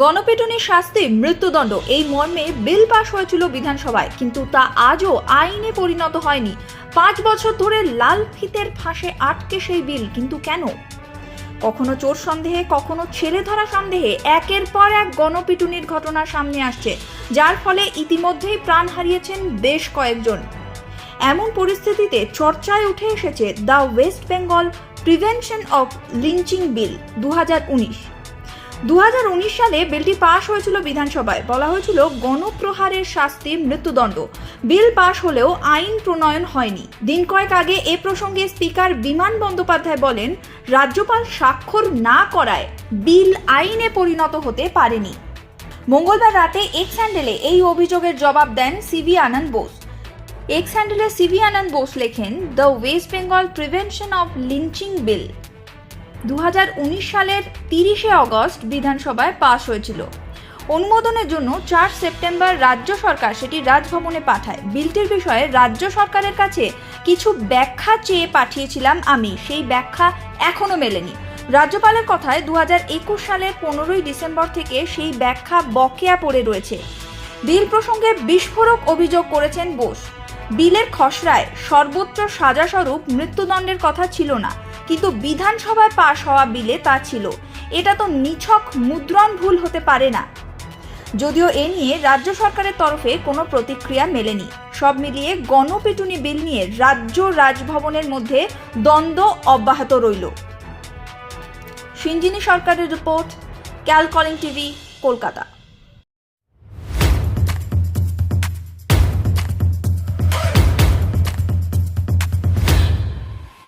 গণপিটুনির শাস্তি, মৃত্যুদণ্ড, এই মর্মে বিল পাশ হয়েছিল বিধানসভায়, কিন্তু তা আজও আইনে পরিণত হয়নি। পাঁচ বছর ধরে লাল ফিতের ফাঁসে আটকে সেই বিল, কিন্তু কেন? কখনো চোর সন্দেহে, কখনো ছেলে ধরা সন্দেহে, একের পর এক গণপিটুনির ঘটনা সামনে আসছে, যার ফলে ইতিমধ্যেই প্রাণ হারিয়েছেন বেশ কয়েকজন। এমন পরিস্থিতিতে চর্চায় উঠে এসেছে the West Bengal prevention of lynching bill দু হাজার উনিশ। দু হাজার উনিশ সালে বিলটি পাশ হয়েছিল বিধানসভায়। বলা হয়েছিল গণপ্রহারের শাস্তি, মৃত্যুদণ্ড। বিল পাশ হলেও আইন প্রণয়ন হয়নি। দিন কয়েক আগে এ প্রসঙ্গে স্পিকার বিমান বন্দ্যোপাধ্যায় বলেন, রাজ্যপাল স্বাক্ষর না করায় বিল আইনে পরিণত হতে পারেনি। মঙ্গলবার রাতে এক্স হ্যান্ডেলে এই অভিযোগের জবাব দেন সিভি আনন্দ বোস। এক্স হ্যান্ডেলে সিভি আনন্দ বোস লেখেন, the West Bengal prevention of lynching bill দু হাজার উনিশ সালের তিরিশে অগস্ট বিধানসভায় পাশ হয়েছিল। অনুমোদনের জন্য চার সেপ্টেম্বর রাজ্য সরকার সেটি রাজভবনে পাঠায়। বিলটির বিষয়ে রাজ্য সরকারের কাছে কিছু ব্যাখ্যা চেয়ে পাঠিয়েছিলাম আমি। সেই ব্যাখ্যা এখনও মেলেনি। রাজ্যপালের কথায় দু হাজার একুশ সালের পনেরোই ডিসেম্বর থেকে সেই ব্যাখ্যা বকেয়া পড়ে রয়েছে। বিল প্রসঙ্গে বিস্ফোরক অভিযোগ করেছেন বোস। বিলের খসড়ায় সর্বোচ্চ সাজাস্বরূপ মৃত্যুদণ্ডের কথা ছিল না। কিন্তু বিধানসভায় পাশ হওয়া বিলে তা ছিল। এটা তো নিছক মুদ্রণ ভুল হতে পারে না। যদিও এ নিয়ে রাজ্য সরকারের তরফে কোনো প্রতিক্রিয়া মেলেনি। সব মিলিয়ে গণপিটুনি বিল নিয়ে রাজ্য রাজভবনের মধ্যে দ্বন্দ্ব অব্যাহত রইল। সিঞ্জিনী সরকারের রিপোর্ট, ক্যালকলিং টিভি, কলকাতা।